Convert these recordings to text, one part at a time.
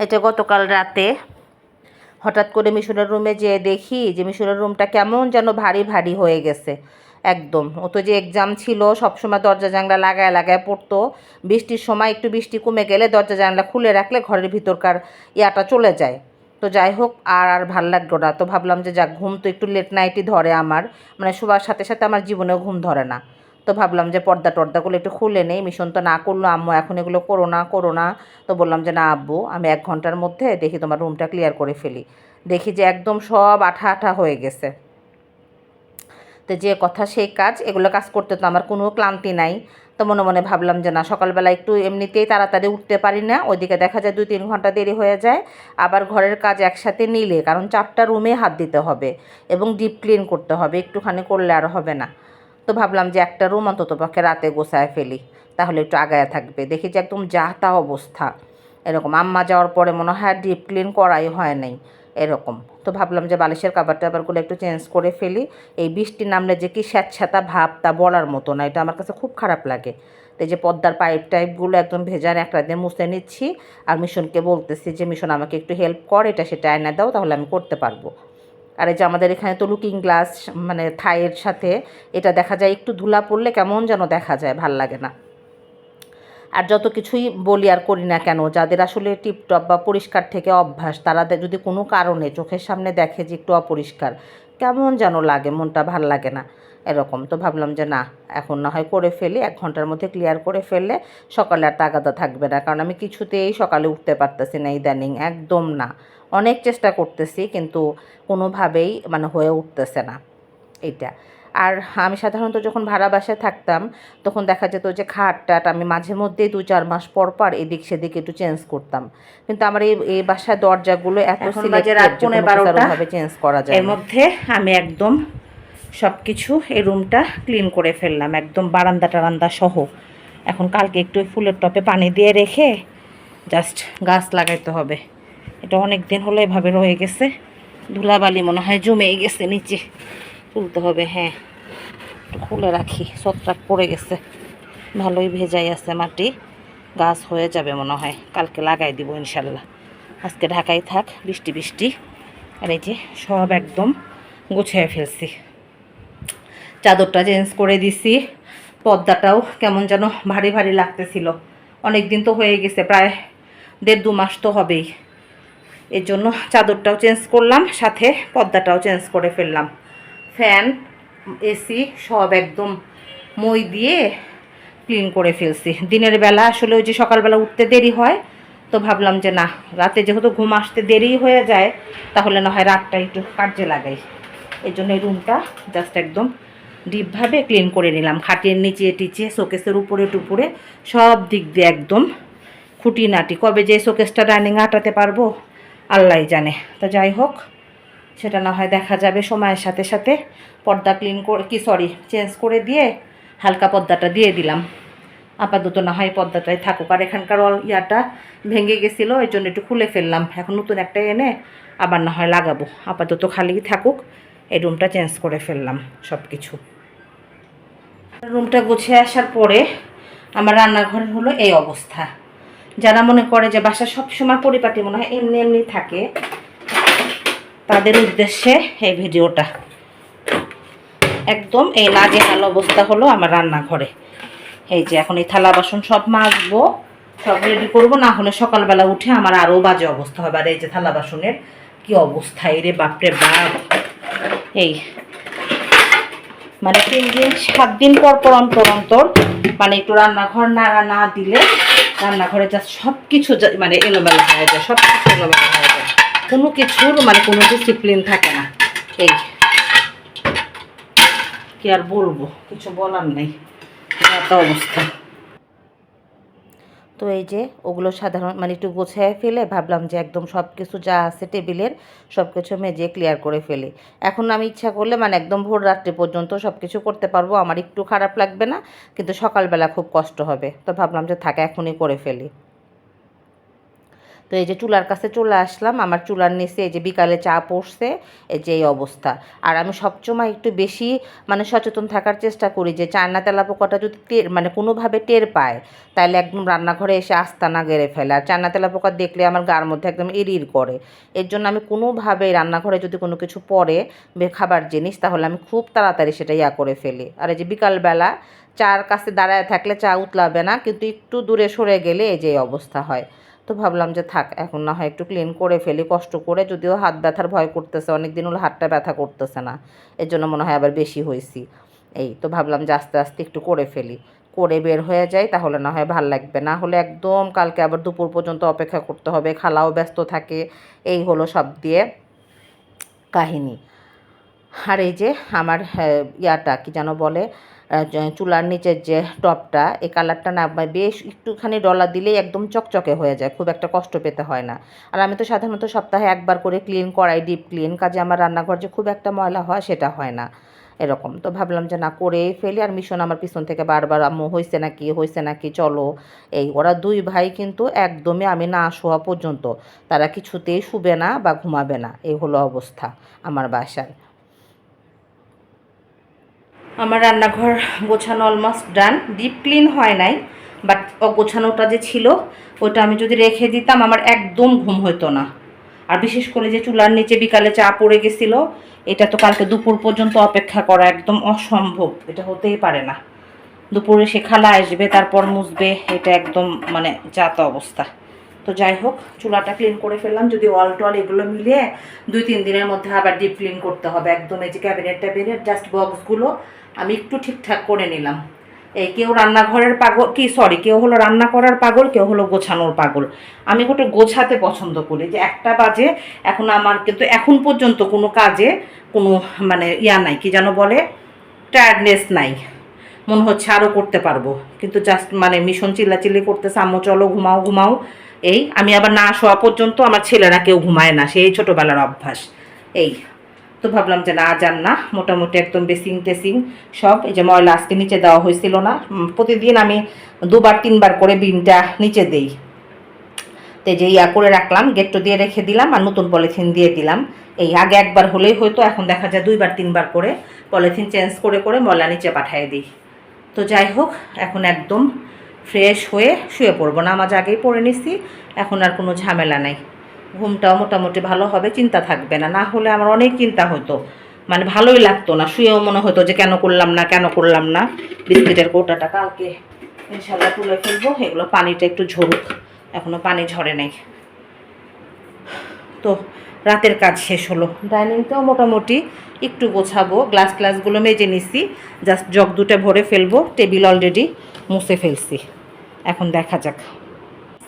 এটা গতকাল রাতে হঠাৎ করে মিশনের রুমে যেয়ে দেখি যে মিশনের রুমটা কেমন যেন ভারী ভারী হয়ে গেছে। একদম। ও তো যে এক্সাম ছিল, সবসময় দরজা জানলা লাগায় লাগায় পড়তো। বৃষ্টির সময় একটু বৃষ্টি কমে গেলে দরজা জানলা খুলে রাখলে ঘরের ভিতরকার ইয়াটা চলে যায়। তো যাই হোক, আর আর ভালো লাগল না। তো ভাবলাম যে যাক, ঘুম তো একটু লেট নাইটই ধরে আমার। মানে শোবার সাথে সাথে আমার জীবনেও ঘুম ধরে না। তো ভাবলাম যে পর্দা টর্দাগুলো একটু খুলে নেই, মিশন তো না করল, আম্মু এখন এগুলো করো না করো না। তো বললাম যে না আব্বু, আমি এক ঘণ্টার মধ্যে দেখি তোমার রুমটা ক্লিয়ার করে ফেলি। দেখি যে একদম সব আঠা আঠা হয়ে গেছে। তো যে কথা সেই কাজ, এগুলো কাজ করতে তো আমার কোনো ক্লান্তি নাই। তো মনে মনে ভাবলাম যে না, সকালবেলা একটু এমনিতেই তাড়াতাড়ি উঠতে পারি না, ওইদিকে দেখা যায় দুই তিন ঘণ্টা দেরি হয়ে যায়। আবার ঘরের কাজ একসাথে নিলে, কারণ চারটা রুমে হাত দিতে হবে এবং ডিপ ক্লিন করতে হবে, একটুখানি করলে আর হবে না। তো ভাবলাম যে একটা রুম অন্তত পক্ষে রাতে গোছায় ফেলি। তাহলে একটু আগায় থাকবে। দেখি যে একদম যা তা অবস্থা। এরকম আম্মা যাওয়ার পরে মনে হয় ডিপ ক্লিন করাই হয় নাই। এরকম। তো ভাবলাম যে বালিশের কাবার টাবারগুলো একটু চেঞ্জ করে ফেলি। এই বৃষ্টি নামলে যে কি স্যাঁতস্যাঁতা ভাব তা বলার মতো না। এটা আমার কাছে খুব খারাপ লাগে। তো যে পদ্মার পাইপ টাইপগুলো একদম ভেজার একটা দিন মুছে নিচ্ছি। আর মিশনকে বলতেছি যে, মিশন আমাকে একটু হেল্প কর। এটা সেটা এনে দাও। তাহলে আমি করতে পারব। আর এই যে আমাদের এখানে তো লুকিং গ্লাস মানে থাইয়ের সাথে এটা দেখা যায়, একটু ধুলা পড়লে কেমন যেন দেখা যায়, ভালো লাগে না। আর যত কিছুই বলি আর করি না কেন, যাদের আসলে টিপটপ বা পরিষ্কার থেকে অভ্যাস, তারা যদি কোনো কারণে চোখের সামনে দেখে যে একটু অপরিষ্কার, কেমন যেন লাগে, মনটা ভালো লাগে না। এরকম। তো ভাবলাম যে না এখন না হয় করে ফেলি এক ঘণ্টার মধ্যে ক্লিয়ার করে ফেললে সকালে আর তাগাদা থাকবে না। কারণ আমি কিছুতেই সকালে উঠতে পারতেছি না ইদানিং একদম না। অনেক চেষ্টা করতেছি কিন্তু কোনোভাবেই মানে হয়ে উঠতেছে না এইটা আর আমি সাধারণত যখন ভাড়া বাসায় থাকতাম তখন দেখা যেত যে খাট টাট আমি মাঝে মধ্যেই দু চার মাস পর পর এদিক সেদিক একটু চেঞ্জ করতাম। কিন্তু আমার এই এই বাসার দরজাগুলো এত সিলেক্টেড। ভাবে চেঞ্জ করা যায় এর মধ্যে আমি একদম সব কিছু এই রুমটা ক্লিন করে ফেললাম, একদম বারান্দা টারান্দা সহ। এখন কালকে একটু ফুলের টপে পানি দিয়ে রেখে জাস্ট গাছ লাগাইতে হবে। এটা অনেক দিন হলো এভাবে রয়ে গেছে, ধুলাবালি মনে হয় জমেই গেছে নিচে। তুলতে হবে হ্যাঁ। একটু খুলে রাখি, ছত্রাক পড়ে গেছে। ভালোই ভেজাই আছে মাটি, গাছ হয়ে যাবে মনে হয়। কালকে লাগাই দিব ইনশাল্লাহ। আজকে ঢাকাই থাক, বৃষ্টি বৃষ্টি। আর এই যে সব একদম গুছিয়ে ফেলছি। চাদরটা চেঞ্জ করে দিছি। পর্দাটাও কেমন যেন ভারী ভারী লাগতেছিল। অনেক দিন তো হয়ে গেছে, প্রায় দেড় দু মাস তো হবেই। এর জন্য চাদরটাও চেঞ্জ করলাম, সাথে পর্দাটাও চেঞ্জ করে ফেললাম। ফ্যান এসি সব একদম মই দিয়ে ক্লিন করে ফেলছি। দিনের বেলা আসলে ওই যে সকালবেলা উঠতে দেরি হয়, তো ভাবলাম যে না, রাতে যেহেতু ঘুম আসতে দেরি হয়ে যায়, তাহলে না হয় রাতটা একটু কার্যে লাগাই। এই জন্য এই রুমটা জাস্ট একদম ডিপভাবে ক্লিন করে নিলাম। খাটের নিচে, টিচে, শোকেসের উপরে, টুপুরে, সব দিক দিয়ে একদম খুঁটিনাটি। কবে যে শোকেসটা ডাইনিং আটাতে পারব আল্লাহ জানে। তো যাই হোক, সেটা না হয় দেখা যাবে সময়ের সাথে সাথে। পর্দা ক্লিন করে, কি, সরি, চেঞ্জ করে দিয়ে হালকা পর্দাটা দিয়ে দিলাম। আপাতত না হয় পর্দাটাই থাকুক। আর এখানকার ইয়াটা ভেঙে গেছিল এই জন্য একটু খুলে ফেললাম। এখন নতুন একটা এনে আবার না হয় লাগাবো। আপাতত খালি থাকুক। এই রুমটা চেঞ্জ করে ফেললাম সব কিছু রুমটা গুছিয়ে আসার পরে আমার রান্নাঘরের হলো এই অবস্থা। যারা মনে করে যে বাসা সবসময় পরিপাটি মনে হয় এমনি এমনি থাকে, তাদের উদ্দেশ্যে এই ভিডিওটা। একদম এই নাজেহাল অবস্থা হলো আমার রান্নাঘরে। এই যে এখন এই থালা বাসন সব মাজবো, সব রেডি করব, না হলে সকালবেলা উঠে আমার আরও বাজে অবস্থা হবে। আর এই যে থালা বাসনের কি অবস্থা, এই রে বাপরে বাপ। এই মানে তিন দিন, সাত দিন পর পর অন্তর অন্তর মানে একটু রান্নাঘর নাড়া না দিলে রান্নাঘরে যা সব কিছু মানে এলোমেলো হয়ে যায় সব কিছু এলোমেলো হয়ে যায়। কোনো কিছুর মানে কোনো ডিসিপ্লিন থাকে না। এই, কি আর বলব? কিছু বলার নেই। অবস্থা। তো এই যে ওগুলো সাধারণ মানে একটু গোছায় ফেলে ভাবলাম যে একদম সব কিছু যা আছে টেবিলের সব কিছু মেজে ক্লিয়ার করে ফেলি। এখন আমি ইচ্ছা করলে মানে একদম ভোর রাত্রি পর্যন্ত সব কিছু করতে পারব, আমার একটু খারাপ লাগবে না, কিন্তু সকালবেলা খুব কষ্ট হবে। তো ভাবলাম যে থাকা, এখনই করে ফেলি। তো এই যে চুলার কাছে চলে আসলাম। আমার চুলার নিচে এই যে বিকালে চা পড়ছে, এই যে এই অবস্থা। আর আমি সবসময় একটু বেশি মানে সচেতন থাকার চেষ্টা করি যে চায়না তেলা পোকাটা যদি টের মানে কোনোভাবে টের পায় তাহলে একদম রান্নাঘরে এসে আস্তানা গেড়ে ফেলে। আর চায়না তেলা পোকা দেখলে আমার গার মধ্যে একদম ইরির করে। এর জন্য আমি কোনোভাবে রান্নাঘরে যদি কোনো কিছু পড়ে খাবার জিনিস, তাহলে আমি খুব তাড়াতাড়ি সেটা ইয়া করে ফেলি। আর এই যে বিকালবেলা চার কাছে দাঁড়ায় থাকলে চা উতলাবে না, কিন্তু একটু দূরে সরে গেলে এই যে অবস্থা হয়। তো ভাবলাম যে থাক এখন না হয় একটু ক্লিন করে ফেলি কষ্ট করে। যদিও হাত ব্যথার ভয় করতেছে অনেক দিন হলো হাতটা ব্যথা করতেছে না এর জন্য মনে হয় আবার বেশি হয়েছি। এই তো ভাবলাম যে আস্তে আস্তে একটু করে ফেলি। করে বের হয়ে যাই তাহলে না হয় ভালো লাগবে। না হলে একদম কালকে আবার দুপুর পর্যন্ত অপেক্ষা করতে হবে খালাও ব্যস্ত থাকে এই হলো সব দিয়ে কাহিনী। আর এই যে আমার হ্যাঁ, ইয়াটা কি যেন বলে চুলার নিচের যে টপটা এই কালারটা না বেশ একটুখানি ডলার দিলেই একদম চকচকে হয়ে যায়, খুব একটা কষ্ট পেতে হয় না। আর আমি তো সাধারণত সপ্তাহে একবার করে ক্লিন করাই ডিপ ক্লিন কাজে আমার রান্নাঘর যে খুব একটা ময়লা হয় সেটা হয় না, এরকম। তো ভাবলাম যে না, করেই ফেলি, আর মিশন আমার পিছন থেকে বারবার, আম্মু হয়েছে নাকি? হয়েছে নাকি? চলো। এই ওরা দুই ভাই কিন্তু একদমই আমি না শোয়া পর্যন্ত, তারা কিছুতেই শুবে না বা ঘুমাবে না, এই হলো অবস্থা আমার বাসার আমার রান্নাঘর গোছানো অলমোস্ট ডান ডিপ ক্লিন হয় নাই বাট গোছানোটা যে ছিল, ওটা আমি যদি রেখে দিতাম, আমার একদম ঘুম হতো না। আর বিশেষ করে যে চুলার নিচে বিকালে চা পড়ে গেছিল, এটা তো কালকে দুপুর পর্যন্ত অপেক্ষা করা একদম অসম্ভব, এটা হতেই পারে না। দুপুরে সে খালা আসবে, তারপর মুছবে, এটা একদম মানে জাত অবস্থা। তো যাই হোক, চুলাটা ক্লিন করে ফেললাম, যদি ওয়াল টল এগুলো মিলিয়ে দুই তিন দিনের মধ্যে আবার ডিপ ক্লিন করতে হবে। একদম এই যে ক্যাবিনেট ট্যাবিনেট জাস্ট বক্সগুলো আমি একটু ঠিকঠাক করে নিলাম। এই কেউ রান্নাঘরের পাগল, কি সরি কেউ হলো রান্না করার পাগল, কেউ হলো গোছানোর পাগল। আমি ওটা গোছাতে পছন্দ করি যে একটা বাজে, এখন আমার কিন্তু এখন পর্যন্ত কোনো কাজে কোনো মানে ইয়া নাই, কি যেন বলে টায়ার্ডনেস নাই। মনে হচ্ছে আরও করতে পারব। কিন্তু জাস্ট মানে মিশন চিল্লাচিল্লি করতেছে, আম্মু, চলো, ঘুমাও ঘুমাও। এই, আমি আবার না শোয়া পর্যন্ত আমার ছেলেরা কেউ ঘুমায় না, সেই ছোটোবেলার অভ্যাস। এই তো ভাবলাম যে না যান না, মোটামুটি একদম বেসিং টেসিং সব। এই যে ময়লা আজকে নিচে দেওয়া হয়েছিল না প্রতিদিন আমি দুবার, তিনবার করে বিনটা নিচে দেই। তো যে ইয়া করে রাখলাম, গেটটো দিয়ে রেখে দিলাম আর নতুন পলিথিন দিয়ে দিলাম। এই আগে একবার হলেই হয়তো এখন দেখা যায় দুইবার, তিনবার করে পলিথিন চেঞ্জ করে করে ময়লা নিচে পাঠিয়ে দিই। তো যাই হোক, এখন একদম ফ্রেশ হয়ে শুয়ে পড়ব নামাজ আগেই পড়ে নিছি, এখন আর কোনো ঝামেলা নাই। ঘুমটাও মোটামুটি ভালো হবে, চিন্তা থাকবে না। না হলে আমার অনেক চিন্তা হতো। মানে ভালোই লাগতো না, শুয়েও মনে হতো যে কেন করলাম না, কেন করলাম না। বিস্কিটের কৌটাটা কালকে ইনশাল্লাহ তুলে ফেলব। এগুলো পানিটা একটু ঝরুক, এখনও পানি ঝরে নাই। তো রাতের কাজ শেষ হলো। ডাইনিংটাও মোটামুটি একটু গোছাবো, গ্লাস গ্লাসগুলো মেজে নিছি। জাস্ট জগ দুটো ভরে ফেলব, টেবিল অলরেডি মুছে ফেলছি। এখন দেখা যাক।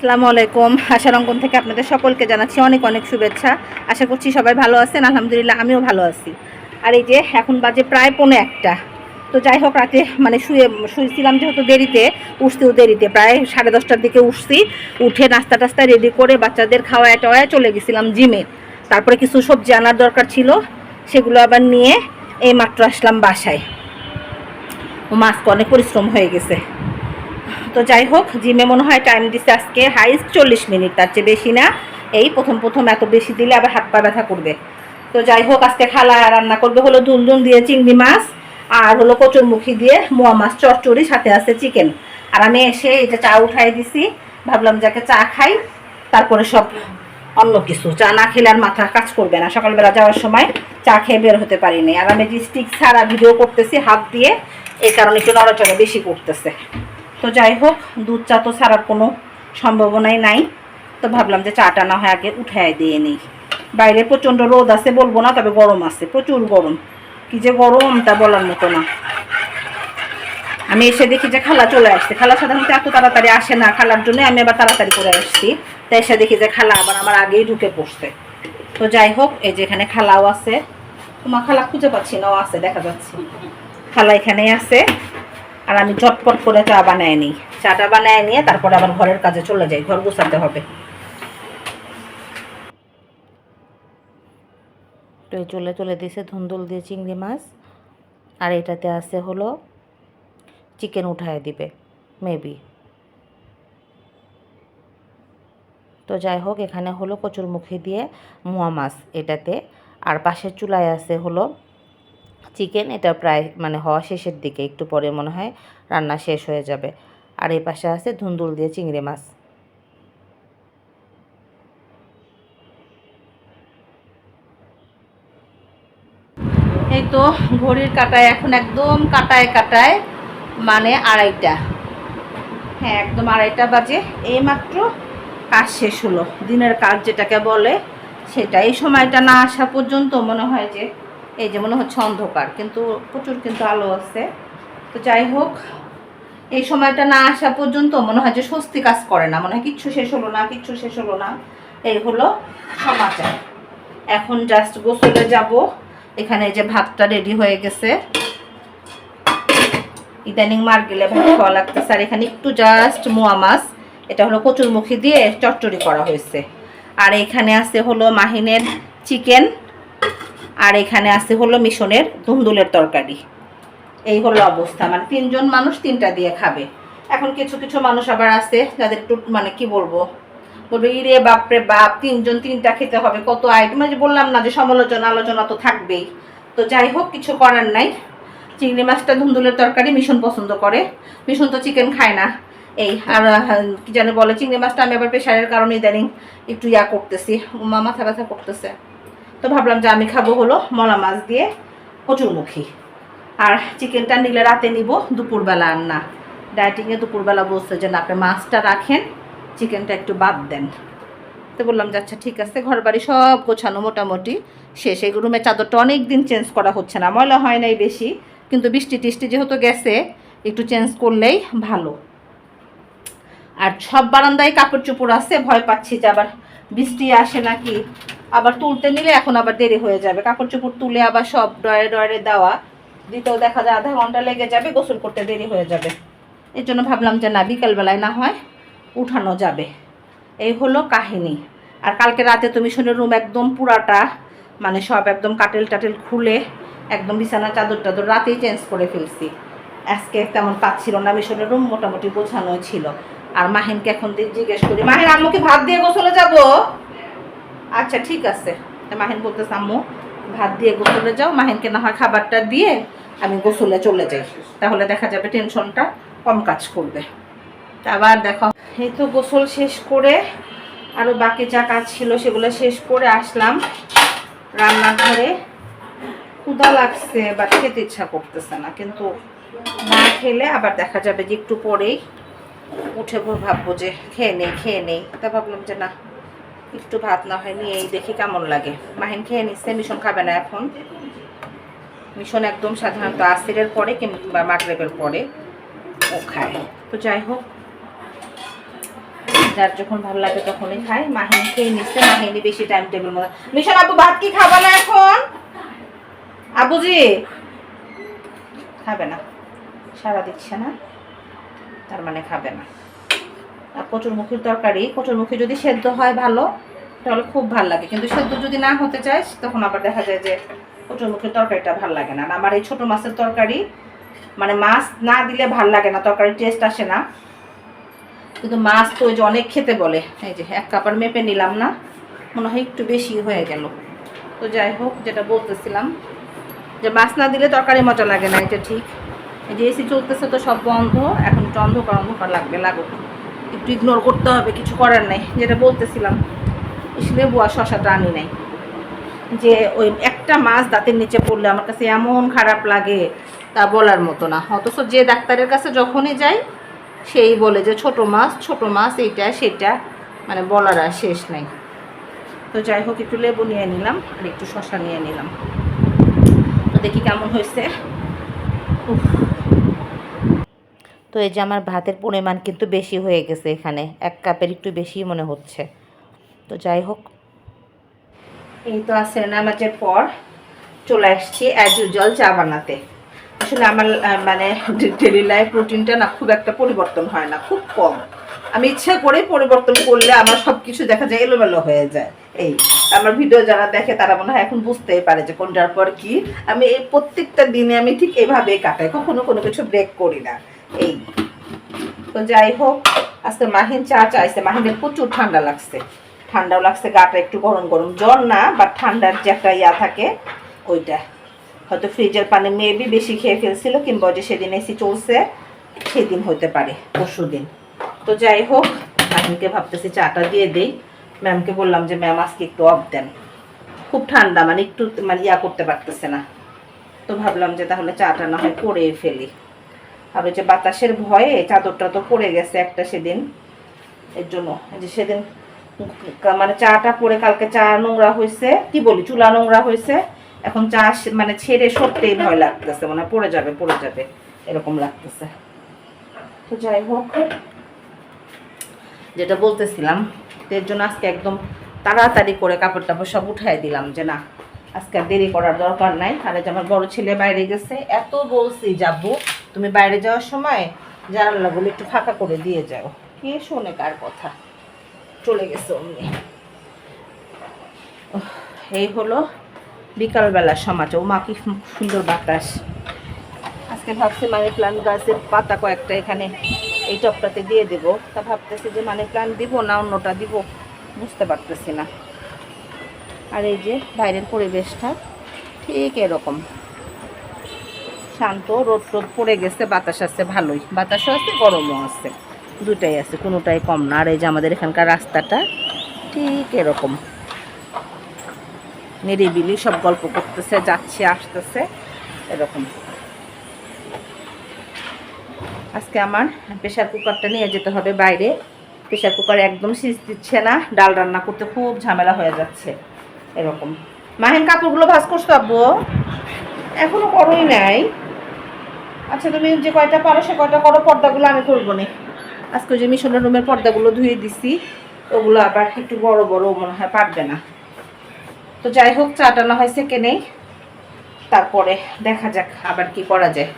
আসসালামু আলাইকুম। আশার অঙ্কন থেকে আপনাদের সকলকে জানাচ্ছি অনেক অনেক শুভেচ্ছা। আশা করছি সবাই ভালো আছেন। আলহামদুলিল্লাহ আমিও ভালো আছি। আর এই যে এখন বাজে প্রায় পৌনে একটা। তো যাই হোক, রাতে মানে শুয়ে, শুয়েছিলাম যেহেতু দেরিতে, উঠতেও দেরিতে। প্রায় সাড়ে দশটার দিকে উঠছি। উঠে নাস্তা টাস্তা রেডি করে বাচ্চাদের খাওয়ায় টাওয়ায় চলে গেছিলাম জিমে। তারপরে কিছু সবজি আনার দরকার ছিল। সেগুলো আবার নিয়ে এই মাত্র আসলাম বাসায়। মাস্ক অনেক পরিশ্রম হয়ে গেছে। তো যাই হোক, জিমে মনে হয় টাইম দিছে আজকে হাইস্ট চল্লিশ মিনিট তার চেয়ে বেশি না। এই প্রথম প্রথম এত বেশি দিলে আবার হাত পা ব্যথা করবে। তো যাই হোক, আজকে খালা রান্না করবে হলো দুলদুল দিয়ে চিংড়ি মাছ আর হলো কচুরমুখী দিয়ে মোয়া মাছ চচ্চড়ি সাথে আছে চিকেন আর আমি এসে এটা চা উঠাই দিছি, ভাবলাম যাকে চা খাই, তারপরে সব অন্য কিছু। চা না খেলে আর মাথা কাজ করবে না। সকালবেলা যাওয়ার সময় চা খেয়ে বের হতে পারিনি। আর আমি স্টিক ছাড়া ভিডিও করতেছি, হাত দিয়ে, এই কারণে একটু নড়াচড়া বেশি করতেছে। তো যাই হোক, দুধ চা তো ছাড়ার কোনো সম্ভাবনাই নাই। তো ভাবলাম যে চাটা না হয় আগে উঠায় দিয়ে নিই। বাইরে প্রচণ্ড রোদ আছে বলব না, তবে গরম আছে, প্রচুর গরম। কি যে গরম তা বলার মতো না। আমি এসে দেখি যে খালা চলে আসছে। খালা সাধারণত এত তাড়াতাড়ি আসে না খালার জন্য, আমি আবার তাড়াতাড়ি করে আসছি। তাই এসে দেখি যে খালা আবার আমার আগেই ঢুকে পড়ছে। তো যাই হোক, এই যে এখানে খালাও আছে। তোমার খালা খুঁজে পাচ্ছি না, ও আছে, দেখা যাচ্ছে। খালা এখানেই আছে। আর আমি চটপট করে চা বানায় নিই। চাটা বানায় নিয়ে তারপর আবার ঘরের কাজে চলে যাই, ঘর গোছাতে হবে। তো চলে চলে দিছে ধুন্দুল দিয়ে চিংড়ি মাছ। আর এটাতে আছে হলো চিকেন উঠায় দিবে মেবি তো যাই হোক, এখানে হলো কচুরমুখী দিয়ে মোয়া মাছ এটাতে। আর পাশের চুলায় আছে হলো চিকেন এটা প্রায় মানে হওয়া শেষের দিকে, একটু পরে মনে হয় রান্না শেষ হয়ে যাবে। আর এই পাশে আছে ধুন্দুল দিয়ে চিংড়ি মাছ। এই তো ঘড়ির কাটায় এখন একদম কাটায় কাটায় মানে আড়াইটা। হ্যাঁ একদম আড়াইটা বাজে। এই মাত্র কাজ শেষ হলো। দিনের কাজ যেটাকে বলে সেটা এই সময়টা না আসা পর্যন্ত মনে হয় যে এই যে মনে হচ্ছে অন্ধকার, কিন্তু প্রচুর কিন্তু আলো আছে। তো যাই হোক, এই সময়টা না আসা পর্যন্ত মনে হয় যে স্বস্তি কাজ করে না। মনে হয় কিচ্ছু শেষ হলো না, কিচ্ছু শেষ হলো না। এই হলো সমাচার। এখন জাস্ট গোসলে যাব। এখানে যে ভাতটা রেডি হয়ে গেছে। ইদানিং মার গেলে ভাত খাওয়া লাগতেছে। আর এখানে একটু জাস্ট মোয়া মাছ। এটা হলো কচুরমুখী দিয়ে চচ্চড়ি করা হয়েছে। আর এখানে আছে হলো মাহিনের চিকেন আর এখানে আছে হলো মিশনের ধুন্দুলের তরকারি। এই হলো অবস্থা মানে তিনজন মানুষ তিনটা দিয়ে খাবে। এখন কিছু কিছু মানুষ আবার আছে যাদের একটু মানে কি বলব, বলবে, ইরে বাপরে বাপ, তিনজন তিনটা খেতে হবে, কত আইটেম মানে বললাম না যে সমালোচনা, আলোচনা তো থাকবেই। তো যাই হোক, কিছু করার নাই। চিংড়ি মাছটা ধুন্দুলের তরকারি মিশন পছন্দ করে। মিশন তো চিকেন খায় না। এই, আর কি জানে বলে, চিংড়ি মাছটা আমি আবার প্রেশারের কারণে ইদানিং একটু ইয়া করতেছি উমা মাথা ব্যথা করতেছে। তো ভাবলাম যে আমি খাব হলো মলা মাছ দিয়ে কচুরমুখী আর চিকেনটা নিলে রাতে নিব দুপুরবেলা আর না। ডায়েটিংয়ে দুপুরবেলা বলছে যে না, আপনি মাছটা রাখেন, চিকেনটা একটু বাদ দেন। তো বললাম যে আচ্ছা ঠিক আছে ঘর বাড়ি সব গোছানো মোটামুটি, শেষ। এই রুমের চাদরটা অনেক দিন চেঞ্জ করা হচ্ছে না, ময়লা হয় নাই বেশি। কিন্তু বৃষ্টি টিষ্টি যেহেতু গেছে, একটু চেঞ্জ করলেই ভালো। আর সব বারান্দায় কাপড় চোপড় আছে, ভয় পাচ্ছি যে আবার বৃষ্টি আসে নাকি? আবার তুলতে নিলে এখন আবার দেরি হয়ে যাবে। কাপড় চোপড় তুলে আবার সব ডয়ারে ডয়ারে দেওয়া। দিতেও দেখা যায় আধা ঘণ্টা লেগে যাবে, গোসল করতে দেরি হয়ে যাবে। এর জন্য ভাবলাম যে না, বিকালবেলায় না হয় উঠানো যাবে। এই হলো কাহিনী। আর কালকে রাতে তুমি শুনে রুম একদম পুরাটা মানে সব একদম কাটেল টাটেল খুলে, একদম বিছানা চাদর টাদর রাতেই চেঞ্জ করে ফেলছি। আজকে তেমন পাচ্ছিল না, মিশনের রুম মোটামুটি গোছানো ছিল। আর মাহিনকে এখন জিজ্ঞেস করি, মাহিন, আম্মুকে ভাত দিয়ে গোসলে যাব? আচ্ছা ঠিক আছে। মাহিন বলতেছে, আম্মু, ভাত দিয়ে গোসলে যাও, মাহিনকে না হয় খাবারটা দিয়ে আমি গোসলে চলে যাই। তাহলে দেখা যাবে টেনশনটা কম কাজ করবে। আবার দেখো, এই তো গোসল শেষ করে আরও বাকি যা কাজ ছিল সেগুলো শেষ করে আসলাম রান্নাঘরে। ক্ষুধা লাগছে বা খেতে ইচ্ছা করতেছে না, কিন্তু না খেলে আবার দেখা যাবে যে একটু পরেই উঠে ভাববো যে খেয়ে নেই খেয়ে নেই। তা ভাবলাম যে না, একটু ভাত না হয় নিয়েই দেখি কেমন লাগে। মাহিন খেয়ে নিচ্ছে, মিশন খাবে না এখন। মিশন একদম সাধারণত আসিরের পরে কিংবা মাগরেবের পরে ও খায়। তো যাই হোক, যার যখন ভালো লাগে তখনই খায়। মাহিন খেয়ে নিচ্ছে মাহিনী বেশি টাইম টেবিল মতো মিশন আপু, ভাত কি খাবে না এখন? আবুজি, খাবে না। সারা দিচ্ছে না। তার মানে খাবে না। আর কচুরমুখির তরকারি, কচুরমুখী যদি সেদ্ধ হয় ভালো, তাহলে খুব ভালো লাগে। কিন্তু সেদ্ধ যদি না হতে চায়, তখন আবার দেখা যায় যে কচুরমুখির তরকারিটা ভালো লাগে না। আর আমার এই ছোটো মাছের তরকারি মানে মাছ না দিলে ভালো লাগে না, তরকারির টেস্ট আসে না। কিন্তু মাছ তো ওই যে অনেক খেতে বলে। এই যে এক কাপড় মেপে নিলাম না, মনে হয় একটু বেশি হয়ে গেল। তো যাই হোক, যেটা বলতেছিলাম, যে মাছ না দিলে তরকারি মজা লাগে না, এটা ঠিক। এই যে এসি চলতেছে তো সব বন্ধ, এখন একটু অন্ধকার অন্ধকার লাগবে, লাগুক। একটু ইগনোর করতে হবে, কিছু করার নেই, যেটা বলতেছিলাম। লেবু আর শশাটা আনি নাই। যে ওই একটা মাছ দাঁতের নিচে পড়লে আমার কাছে এমন খারাপ লাগে, তা বলার মতো না। অথচ যে ডাক্তারের কাছে যখনই যাই, সেই বলে যে ছোট মাছ ছোট মাছ, এইটা, সেটা মানে বলার আর শেষ নেই। তো যাই হোক, একটু লেবু নিয়ে নিলাম, আর একটু শশা নিয়ে নিলাম। তো দেখি কেমন হয়েছে। উফ। তো এই যে আমার ভাতের পরিমাণ কিন্তু বেশি হয়ে গেছে এখানে। এক কাপের একটু বেশি মনে হচ্ছে। তো যাই হোক। এই তো আছে নামাজের পর চলে আসছি অ্যাজ ইউজুয়াল চা বানাতে। আসলে আমার মানে ডেলি লাইফ রুটিনটা না খুব একটা পরিবর্তন হয় না, খুব কম। আমি ইচ্ছা করে পরিবর্তন করলে আমার সব কিছু দেখা যায় এলোমেলো হয়ে যায়। এই আমার ভিডিও যারা দেখে তারা মনে হয় এখন বুঝতেই পারে যে কোনটার পর কি। আমি এই প্রত্যেকটা দিনে আমি ঠিক এভাবেই কাটাই, কখনো কোনো কিছু ব্রেক করি না। এই। তো যাই হোক, আজকে মাহিন চা চাইছে। মাহিনের প্রচুর ঠান্ডা লাগছে। ঠান্ডাও লাগছে, গাটা একটু গরম গরম। জ্বর না বা ঠান্ডার যে একটা ইয়া থাকে, ওইটা। হয়তো ফ্রিজের পানি মেবি বেশি খেয়ে ফেলছিল, কিংবা যে সেদিন এসি চলছে, সেদিন হতে পারে, পরশু দিন। তো যাই হোক, মাহিনকে ভাবতেছি চাটা দিয়ে দেই। ম্যামকে বললাম যে, ম্যাম, আজকে একটু অফ দেন। খুব ঠান্ডা মানে একটু মানে ইয়া করতে পারতেছে না। তো ভাবলাম যে, তাহলে চাটা না হয় করে ফেলি। আর ওই যে বাতাসের ভয়ে চাদরটা তো পড়ে গেছে একটা সেদিন। এর জন্য। যে সেদিন মানে চাটা পরে কালকে চা নোংরা হয়েছে কি বলি, চুলা নোংরা হয়েছে এখন চা মানে ছেড়ে সরতেই ভয় লাগতেছে মানে পড়ে যাবে পড়ে যাবে। এরকম লাগতেছে। তো যাই হোক, যেটা বলতেছিলাম এর জন্য আজকে একদম তাড়াতাড়ি করে কাপড় টাপড় সব উঠাই দিলাম যে না আজকে দেরি করার দরকার নাই। এই যে আমার বড় ছেলে বাইরে গেছে। এত বলছি, যাব, তুমি বাইরে যাওয়ার সময় জানালাগুলো একটু ফাঁকা করে দিয়ে যাও। কে শোনে কার কথা? চলে গেছে অমনি। এই হলো বিকালবেলার সমাজ। ও মা কি সুন্দর বাতাস। আজকে ভাবছি মানে প্লান্ট গাছের পাতা কয়েকটা এখানে এই টপটাতে দিয়ে দেবো। তা ভাবতেছি যে মানে প্লান্ট দিব না, অন্যটা দিব। বুঝতে পারতেছি না। আর এই যে বাইরের পরিবেশটা ঠিক এরকম। শান্ত, রোদ টোদ পড়ে গেছে, বাতাস আছে, ভালোই। বাতাসও আছে, গরমও আছে। দুটাই আছে, কোনোটাই কম না। আর এই যে আমাদের এখানকার রাস্তাটা ঠিক এরকম। নিরিবিলি সব গল্প করতেছে, যাচ্ছে, আসতেছে, এরকম। আজকে আমার প্রেশার কুকারটা নিয়ে যেতে হবে বাইরে। প্রেশার কুকার একদম সিজ দিচ্ছে না, ডাল রান্না করতে খুব ঝামেলা হয়ে যাচ্ছে। এরকম। মাহিন কাপড়গুলো ভাজ করছ আব্বু? এখনও করোই নাই। আচ্ছা তুমি যে কয়টা পারো সে কয়টা করো, পর্দাগুলো আমি করব না। আজকে যে মিশনের রুমের পর্দাগুলো ধুয়ে দিছি, ওগুলো আবার একটু বড় বড় মনে হয় পারবে না। তো যাই হোক, চাটা না হয় সেকে নেই। তারপরে দেখা যাক আবার কি করা যায়।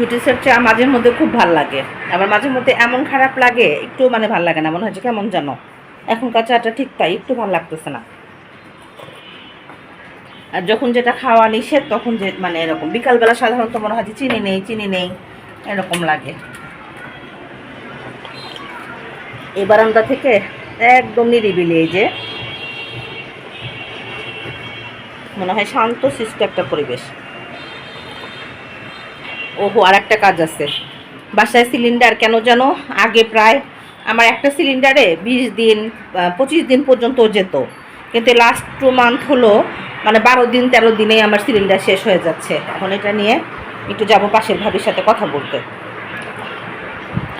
সুইটিসের চা মাঝে মধ্যে খুব ভালো লাগে। আবার মাঝে মধ্যে এমন খারাপ লাগে একটু মানে ভালো লাগে না। মনে হচ্ছে কেমন জানো এখনকার চাটা ঠিক তাই, একটু ভালো লাগতেছে না। আর যখন যেটা খাওয়া নিষেধ, তখন যে মানে এরকম। বিকালবেলা সাধারণত মনে হয় যে চিনি নেই চিনি নেই, এরকম লাগে। এই বারান্দা থেকে একদম নিরিবিলি এই যে, মনে হয় শান্ত শিষ্ট একটা পরিবেশ। ওহো আর একটা কাজ আছে। বাসায় সিলিন্ডার কেন যেন আগে প্রায় আমার একটা সিলিন্ডারে বিশ দিন পঁচিশ দিন পর্যন্ত যেত। কিন্তু লাস্ট টু মান্থ হলো মানে বারো দিন, তেরো দিনেই আমার সিলিন্ডার শেষ হয়ে যাচ্ছে। এখন এটা নিয়ে একটু যাব পাশের ভাবির সাথে কথা বলতে।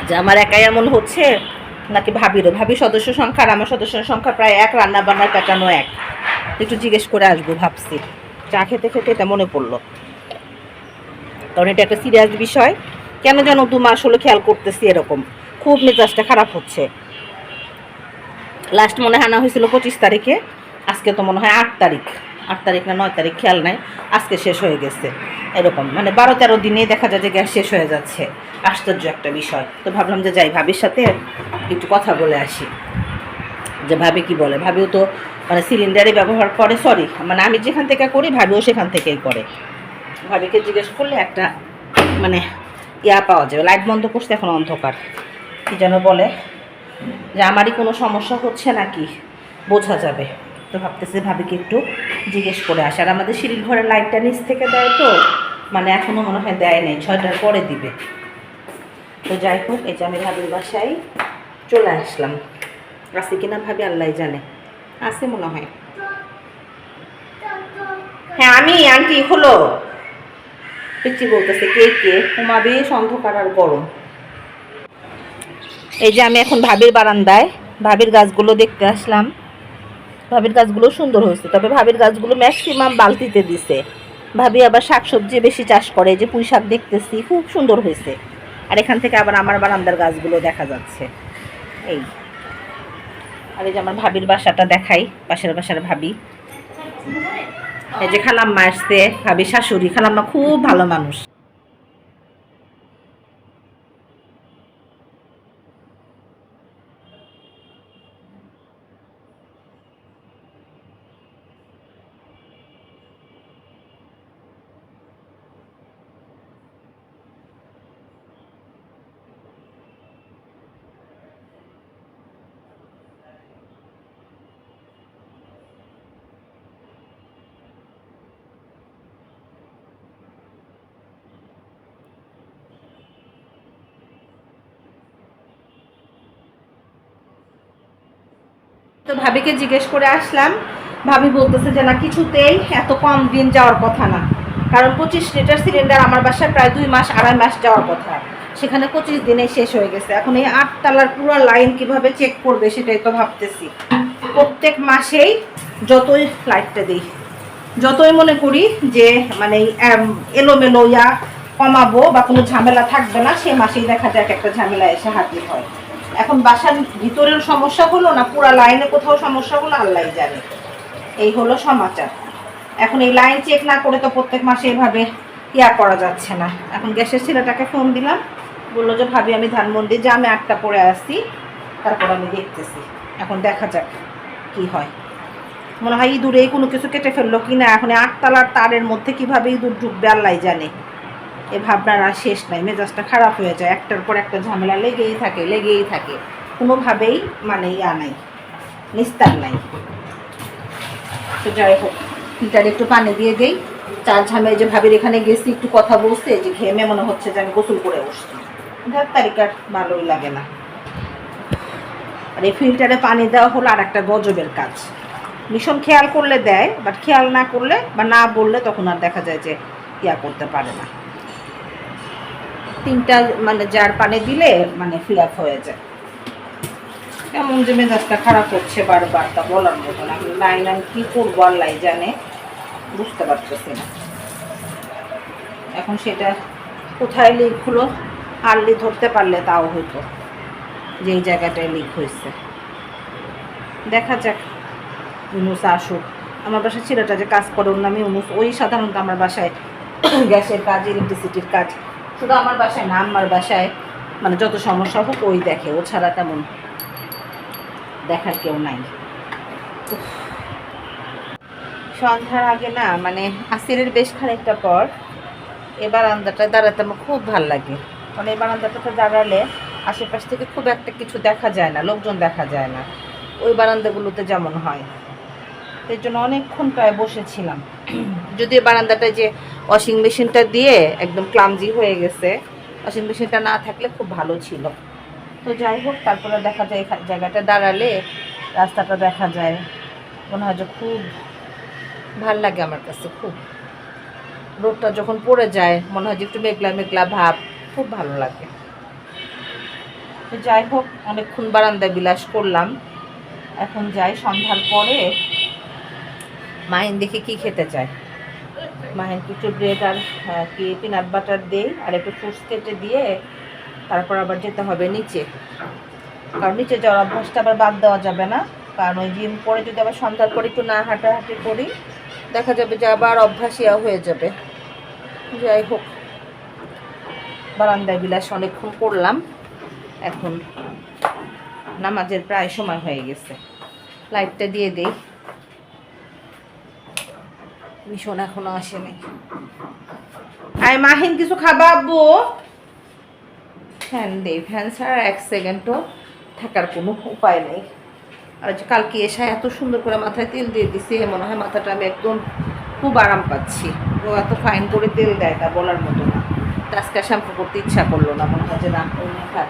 যে আমার একাই এমন হচ্ছে, নাকি ভাবিরও? ভাবি সদস্য সংখ্যা আর আমার সদস্য সংখ্যা প্রায় এক রান্না বান্নার কাটানো এক। একটু জিজ্ঞেস করে আসব, ভাবছি। চা খেতে খেতে এটা মনে পড়ল। কারণ এটা একটা সিরিয়াস বিষয়। কেন যেন দু মাস হলো খেয়াল করতেছি এরকম। খুব মেজাজটা খারাপ হচ্ছে। লাস্ট মনে হয় আনা হয়েছিল পঁচিশ তারিখে। আজকে তো মনে হয় আট তারিখ। আট তারিখ না নয় তারিখ, খেয়াল নাই। আজকে শেষ হয়ে গেছে। এরকম। মানে বারো তেরো দিনেই দেখা যায় যে গ্যাস শেষ হয়ে যাচ্ছে। আশ্চর্য একটা বিষয়। তো ভাবলাম যে যাই, ভাবির সাথে একটু কথা বলে আসি। যে ভাবি কি বলে? ভাবিও তো মানে সিলিন্ডারে ব্যবহার করে সরি মানে আমি যেখান থেকে করি, ভাবিও সেখান থেকেই করে। ভাবিকে জিজ্ঞেস করলে একটা মানে ইয়া পাওয়া যাবে লাইট বন্ধ করছে, এখন অন্ধকার। কি যেন বলে, যে আমারই কোনো সমস্যা হচ্ছে নাকি? বোঝা যাবে। তো ভাবতেছি ভাবিকে একটু জিজ্ঞেস করে আসে। আর আমাদের সিঁড়ির ঘরের লাইটটা নিচ থেকে দেয় তো মানে এখনও মনে হয় দেয় নেই, ছয়টার পরে দিবে। তো যাই হোক, এই যে আমি ভাবির বাসায় চলে আসলাম। আছে কিনা ভাবি আল্লাহ জানে। আছে মনে হয়। হ্যাঁ আমি, আন্টি, হলো। পিচ্ছি বলতেছে, কে কে? হুমা অন্ধকার আর গরম। এই যে আমি এখন ভাবির বারান্দায়, ভাবির গাছগুলো দেখতে আসলাম। ভাবির গাছগুলো সুন্দর হয়েছে, তবে ভাবির গাছগুলো ম্যাক্সিমাম বালতিতে দিছে। ভাবি আবার শাকসবজি বেশি চাষ করে যে পুঁই শাক দেখতেছি, খুব সুন্দর হয়েছে। আর এখান থেকে আবার আমার বারান্দার গাছগুলো দেখা যাচ্ছে। এই। আর এই যে আমার ভাবির বাসাটা দেখাই, পাশের বাসার ভাবি। এই যে খালাম্মা আসছে ভাবি শাশুড়ি খালাম্মা খুব ভালো মানুষ। তো ভাবিকে জিজ্ঞেস করে আসলাম, ভাবি বলতেছে যে না, কিছুতেই এত কম দিন যাওয়ার কথা না। কারণ পঁচিশ লিটার সিলিন্ডার আমার বাসায় প্রায় দুই মাস, আড়াই মাস যাওয়ার কথা। সেখানে পঁচিশ দিনে শেষ হয়ে গেছে। এখন এই আটতলার পুরো লাইন কীভাবে চেক করবে সেটাই তো ভাবতেছি। প্রত্যেক মাসেই যতই লাইটটা দিই, যতই মনে করি যে মানে এলোমেলো ইয়া কমাবো বা কোনো ঝামেলা থাকবে না, সে মাসেই দেখা যায় এক একটা ঝামেলা এসে হাজির হয়। এখন বাসার ভিতরের সমস্যা হলো না পুরা লাইনে কোথাও সমস্যা হলো আল্লাহ জানে। এই হলো সমাচার। এখন এই লাইন চেক না করে তো প্রত্যেক মাসে এভাবে ইয়া করা যাচ্ছে না। এখন গ্যাসের ছেলেটাকে ফোন দিলাম। বলল যে, ভাবি, আমি ধানমন্ডি যে, আমি আটটা পরে আসছি। তারপর আমি দেখতেছি। এখন দেখা যাক কি হয়। মনে হয় ইঁদুরে কোনো কিছু কেটে ফেলল কি না এখন আটতলার তারের মধ্যে কীভাবে ইঁদুর ঢুকবে আল্লাহ জানে। এ ভাবনার আর শেষ নাই, মেজাজটা খারাপ হয়ে যায়। একটার পর একটা ঝামেলা লেগেই থাকে লেগেই থাকে। কোনোভাবেই মানে ইয়া নাই, নিস্তার নাই। তো যাই হোক ফিল্টারে একটু পানি দিয়ে দেই। চার ঝামে যে ভাবির এখানে গেছি, একটু কথা বলছে, যে ঘেমে মনে হচ্ছে যে আমি গোসল করে বসছি। দেখ তারিকার ভালোই লাগে না। আর এই ফিল্টারে পানি দেওয়া হলো আর একটা গজবের কাজ। ভীষণ খেয়াল করলে দেয়, বাট খেয়াল না করলে বা না বললে তখন আর দেখা যায় যে ইয়া করতে পারে না। তিনটা মানে যার পানি দিলে মানে ফিল আপ হয়ে যায়। কেমন যে মেজাজটা খারাপ হচ্ছে বারবার, তা বলার মতো না। লাইন আমি কী করব আল্লাহ জানে। বুঝতে পারতেছি না। এখন সেটা কোথায় লিক হলো? আর্লি ধরতে পারলে তাও হতো যে এই জায়গাটায় লিক হয়েছে। দেখা যাক, ইউনুস আসুক। আমার বাসায় ছেলেটা যে কাজ করে, ওর নামে ওই সাধারণত আমার বাসায় গ্যাসের কাজ ইলেকট্রিসিটির কাজ শুধু আমার বাসায় না আমার বাসায় মানে যত সমস্যা হোক ওই দেখে, ও ছাড়া তেমন দেখার কেউ নাই। সন্ধ্যার আগে না মানে আসিরের বেশ খানিকটা পর এ বারান্দাটা দাঁড়াতে আমার খুব ভালো লাগে। কারণ এই বারান্দাটাতে দাঁড়ালে আশেপাশ থেকে খুব একটা কিছু দেখা যায় না, লোকজন দেখা যায় না। ওই বারান্দাগুলোতে যেমন হয়। এর জন্য অনেকক্ষণ প্রায় বসেছিলাম। যদিও বারান্দাটায় যে ওয়াশিং মেশিনটা দিয়ে একদম ক্লামজি হয়ে গেছে ওয়াশিং মেশিনটা না থাকলে খুব ভালো ছিল। তো যাই হোক, তারপরে দেখা যায় জায়গাটা দাঁড়ালে রাস্তাটা দেখা যায়। মনে হয় যে খুব ভালো লাগে আমার কাছে, খুব। রোদটা যখন পড়ে যায়, মনে হয় যে একটু মেঘলা মেঘলা ভাব, খুব ভালো লাগে। যাই হোক, অনেকক্ষণ বারান্দায় বিলাস করলাম। এখন যাই, সন্ধ্যার পরে মাহিন দেখে কি খেতে চায়? মাহিন কিছু ব্রেড আর আহ, কি পিনাট বাটার দিই আর একটু ফ্রুটস কেটে দিয়ে তারপর আবার যেতে হবে নিচে। কারণ নিচে যাওয়ার অভ্যাসটা আবার বাদ দেওয়া যাবে না। কারণ ওই জিম করে যদি আবার সন্ধ্যার পরে একটু না হাঁটাহাঁটি করি দেখা যাবে যে আবার অভ্যাস ইয়া হয়ে যাবে। যাই হোক বারান্দায় বিলাস অনেকক্ষণ করলাম। এখন নামাজের প্রায় সময় হয়ে গেছে। লাইটটা দিয়ে দেই। মিশন এখনও আসেনি। আয় মাহিন, কিছু খাবা আব্বু? ফ্যান দেই ফ্যান ছাড়া এক সেকেন্ডও থাকার কোনো উপায় নেই। আর যে কালকে এসে এত সুন্দর করে মাথায় তেল দিয়ে দিছি, মনে হয় মাথাটা আমি একদম খুব আরাম পাচ্ছি। ও এত ফাইন করে তেল দেয় তা বলার মতো না। আজকে শ্যাম্পু করতে ইচ্ছা করল না, মনে হয় যে না না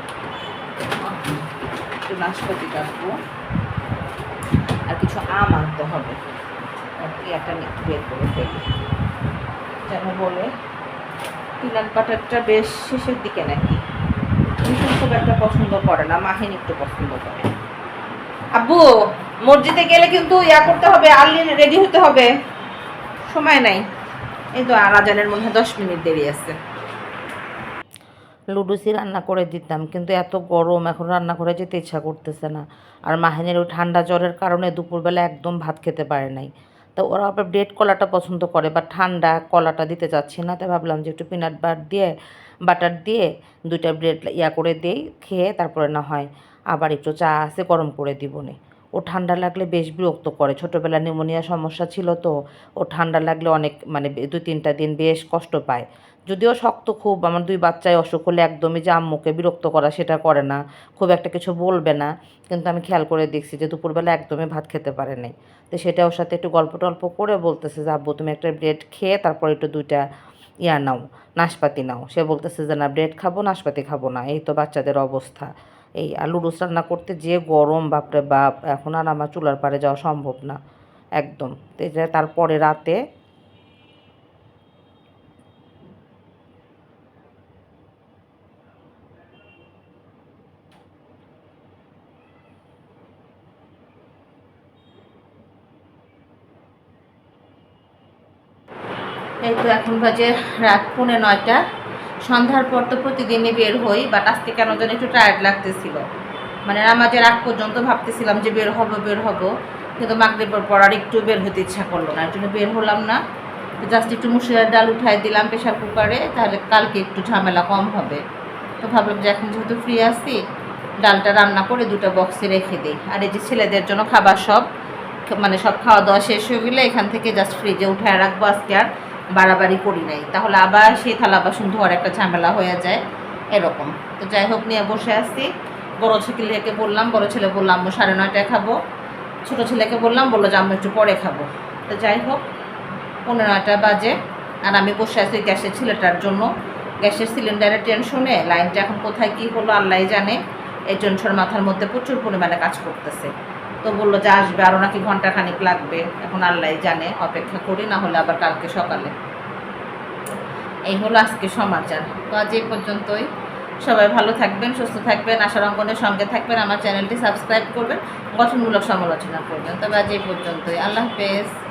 একটু নাশপাতি কাটবো। আর কিছু আম আনতে হবে। একটু বের করে ফেলি। যেন বলে পিনাট বাটারটা বেশ শেষের দিকে নাকি? ভীষণ খুব একটা পছন্দ করে না, মাহিন একটু পছন্দ করে। আব্বু, মসজিদে গেলে কিন্তু ইয়া করতে হবে, আর্লি রেডি হতে হবে। সময় নাই। এই তো আর মনে দশ মিনিট দেরি আছে। লুডুসি রান্না করে দিতাম, কিন্তু এত গরম, এখন রান্না করে যেতে ইচ্ছা করতেছে না। আর মাহিনের ওই ঠান্ডা জ্বরের কারণে দুপুরবেলা একদম ভাত খেতে পারে নাই। তো ওরা আবার ব্রেড কলাটা পছন্দ করে বা ঠান্ডা কলাটা দিতে চাচ্ছি না, তাই ভাবলাম যে একটু পিনাট বাট দিয়ে বাটার দিয়ে দুইটা ব্রেড ইয়া করে দিই, খেয়ে তারপরে না হয় আবার একটু চা আছে গরম করে দিব নে। ও ঠান্ডা লাগলে বেশ বিরক্ত করে, ছোটোবেলা নিউমোনিয়া সমস্যা ছিল তো, ও ঠান্ডা লাগলে অনেক মানে দু তিনটা দিন বেশ কষ্ট পায়। যদিও শক্ত খুব, আমার দুই বাচ্চায় অসুখ হলে একদমই যে আম্মুকে বিরক্ত করা সেটা করে না, খুব একটা কিছু বলবে না। কিন্তু আমি খেয়াল করে দেখছি যে দুপুরবেলা একদমই ভাত খেতে পারে নাই। তো সেটা ওর সাথে একটু গল্প টল্প করে বলতেছে যে, আব্বু, তুমি একটা ব্রেড খেয়ে তারপর একটু দুইটা ইয়া নাও, নাশপাতি নাও। সে বলতেছে যে, না, ব্রেড খাব, নাশপাতি খাব না, এই তো বাচ্চাদের অবস্থা। এই আর লুডুস রান্না করতে যে গরম, বাপরে বাপ, এখন আর আমার চুলার পাড়ে যাওয়া সম্ভব না, একদম। তো তারপরে রাতে এই তো এখন বাজে রাত পৌনে নয়টা। সন্ধ্যার পর তো প্রতিদিনই বের হই বাট আজকে কেন যেন একটু টায়ার্ড লাগতেছিল। মানে নামাজের আগ পর্যন্ত ভাবতেছিলাম যে বের হব বের হব, কিন্তু মাগরিবের পর আর একটু বের হতে ইচ্ছা করল না এর জন্য বের হলাম না। জাস্ট একটু মুসুরের ডাল উঠাই দিলাম প্রেশার কুকারে, তাহলে কালকে একটু ঝামেলা কম হবে। তো ভাবলাম যে এখন যেহেতু ফ্রি আছি, ডালটা রান্না করে দুটো বক্সে রেখে দিই। আর এই যে ছেলেদের জন্য খাবার সব মানে সব খাওয়া দাওয়া শেষ হয়ে গেলে এখান থেকে জাস্ট ফ্রিজে উঠায় রাখব আজকে আর। বাড়াবাড়ি করি নাই। তাহলে আবার সেই থালা বাসন ধোয়ার একটা ঝামেলা হয়ে যায়, এরকম। তো যাই হোক, নিয়ে বসে আসছি বড় ছেলেকে বললাম, বড় ছেলে বললাম আম্মু, সাড়ে নয়টায় খাব। ছোটো ছেলেকে বললাম, বলল যে, আম্মু, একটু পরে খাব। তো যাই হোক পনেরো নয়টা বাজে। আর আমি বসে আছি গ্যাসের ছেলেটার জন্য। গ্যাসের সিলিন্ডারের টেনশনে, লাইনটা এখন কোথায়, কী হলো আল্লাহ জানে। এই টেনশন মাথার মধ্যে প্রচুর পরিমাণে কাজ করতেছে। তো বলল যে আসবে আরও নাকি ঘণ্টা খানিক লাগবে। এখন আল্লাহ জানে, অপেক্ষা করি, না হলে আবার কালকে সকালে। এই হলো আজকে সমাচার। তো আজ এই পর্যন্তই। সবাই ভালো থাকবেন, সুস্থ থাকবেন, আশার অঙ্কনের সঙ্গে থাকবেন, আমার চ্যানেলটি সাবস্ক্রাইব করবেন, গঠনমূলক সমালোচনা করবেন। তবে আজ এই পর্যন্তই। আল্লাহ হাফেজ।